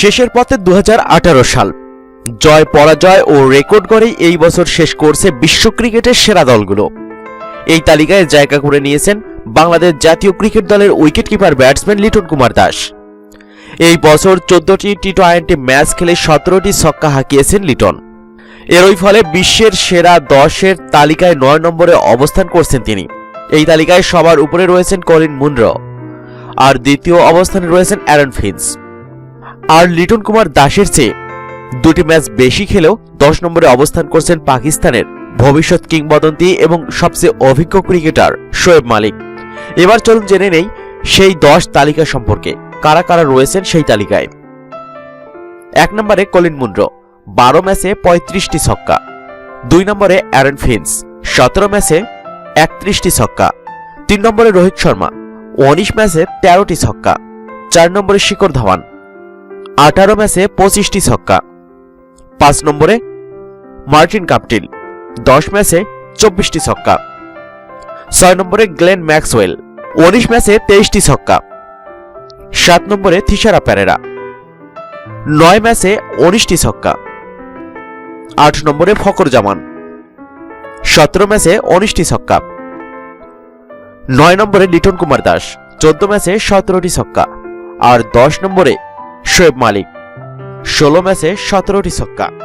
শেষের পথে দু হাজার আঠারো সাল। জয়, পরাজয় ও রেকর্ড করেই এই বছর শেষ করছে বিশ্ব ক্রিকেটের সেরা দলগুলো। এই তালিকায় জায়গা করে নিয়েছেন বাংলাদেশ জাতীয় ক্রিকেট দলের উইকেটকিপার ব্যাটসম্যান লিটন কুমার দাস। এই বছর চোদ্দটি টি টোয়েন্টি ম্যাচ খেলে সতেরোটি ছক্কা হাঁকিয়েছেন লিটন। এরই ফলে বিশ্বের সেরা দশের তালিকায় নয় নম্বরে অবস্থান করছেন তিনি। এই তালিকায় সবার উপরে রয়েছেন কলিন মুনরো। আর দ্বিতীয় অবস্থানে রয়েছেন অ্যারন ফিন্স। আর লিটন কুমার দাসের চেয়ে দুটি ম্যাচ বেশি খেলেও দশ নম্বরে অবস্থান করছেন পাকিস্তানের ভবিষ্যৎ কিংবদন্তি এবং সবচেয়ে অভিজ্ঞ ক্রিকেটার শোয়েব মালিক। এবার চলুন জেনে নেই সেই দশ তালিকা সম্পর্কে। কারা কারা রয়েছেন সেই তালিকায়? এক নম্বরে কলিন মুন্ড্রো বারো ম্যাচে পঁয়ত্রিশটি ছক্কা। দুই নম্বরে অ্যারন ফিন্স, সতেরো ম্যাচে একত্রিশটি ছক্কা। তিন নম্বরে রোহিত শর্মা, উনিশ ম্যাচে তেরোটি ছক্কা। চার নম্বরে শিখর ধাওয়ান আঠারো ম্যাচে পঁচিশটি ছক্কা। পাঁচ নম্বরে মার্টিন কাপটিল, দশ ম্যাচে চব্বিশটি ছক্কা। ছয় নম্বরে গ্লেন ম্যাক্সওয়েল, উনিশ ম্যাচে তেইশটি ছক্কা। সাত নম্বরে থিসারা প্যারেরা, নয় ম্যাচে উনিশটি ছক্কা। আট নম্বরে ফকর জামান, সতেরো ম্যাচে উনিশটি ছক্কা। নয় নম্বরে লিটন কুমার দাস, চোদ্দ ম্যাচে সতেরোটি ছক্কা। আর দশ নম্বরে শোয়েব মালিক। ষোলো ম্যাচে সতেরোটি ছক্কা।